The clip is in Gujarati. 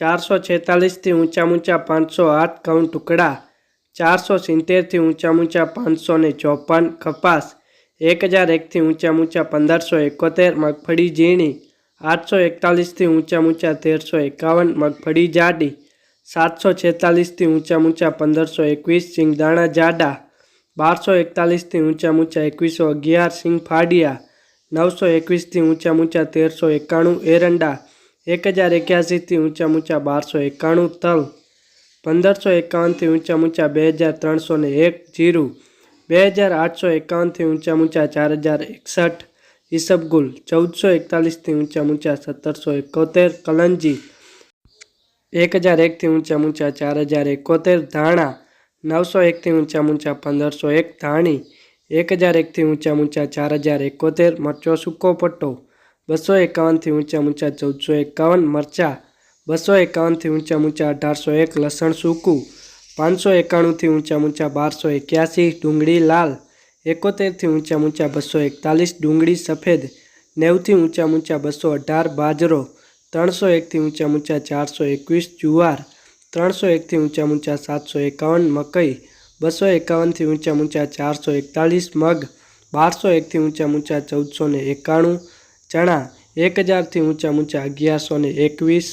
ચારસો છેતાલીસથી ઊંચા ઊંચા પાંચસો આઠ ઘઉં ટુકડા, ચારસો સિત્તેરથી ઊંચા ઊંચા પાંચસો ને ચોપન કપાસ, એક હજાર એકથી ઊંચા ઊંચા પંદરસો એકોતેર મગફળી ઝીણી, આઠસો એકતાલીસથી ઊંચા ઊંચા તેરસો એકાવન મગફળી જાડી, સાતસો છેતાલીસથી ઊંચા ઊંચા પંદરસો એકવીસ સિંગદાણા જાડા, બારસો એકતાલીસથી ઊંચા ઊંચા એકવીસો અગિયાર સિંગ ફાડિયા નવસો એકવીસથી ઊંચા ઊંચા તેરસો એકાણું એરંડા એક હજાર એક્યાસીથી ઊંચા ઊંચા બારસો એકાણું તલ પંદરસો એકાવનથી ઊંચા ઊંચા બે હજાર ત્રણસો ને એક જીરું બે હજાર આઠસો એકાવનથી ઊંચા ઊંચા ચાર હજાર એકસઠ ઈસબગુલ ચૌદસો એકતાલીસથી ઊંચા ઊંચા સત્તરસો એકોતેર કલંજી એક હજાર એકથી ઊંચા ઊંચા ચાર હજાર એકોતેર ધાણા નવસો એકથી ઊંચા ઊંચા પંદરસો એક ધાણી એક હજાર એકથી ઊંચા ઊંચા ચાર હજાર એકોતેર મરચો સૂકો પટ્ટો બસો એકાવનથી ઊંચા ઊંચા ચૌદસો એકાવન મરચાં બસો એકાવનથી ઊંચા ઊંચા અઢારસો એક લસણ સૂકું, પાંચસો એકાણુંથી ઊંચા ઊંચા બારસો એક્યાસી ડુંગળી લાલ, એકોતેરથી ઊંચા ઊંચા બસો એકતાલીસ ડુંગળી સફેદ, નેવથી ઊંચા ઊંચા બસો અઢાર બાજરો, ત્રણસો એકથી ઊંચા ઊંચા ચારસો એકવીસ જુવાર, ત્રણસો એકથી ઊંચા ઊંચા સાતસો એકાવન મકઈ બસો એકાવનથી ઊંચા ઊંચા ચારસો એકતાલીસ મગ, બારસો એકથી ઊંચા ઊંચા ચૌદસો ને એકાણું ચણા એક હજારથી ઊંચા ઊંચા અગિયારસો ને એકવીસ.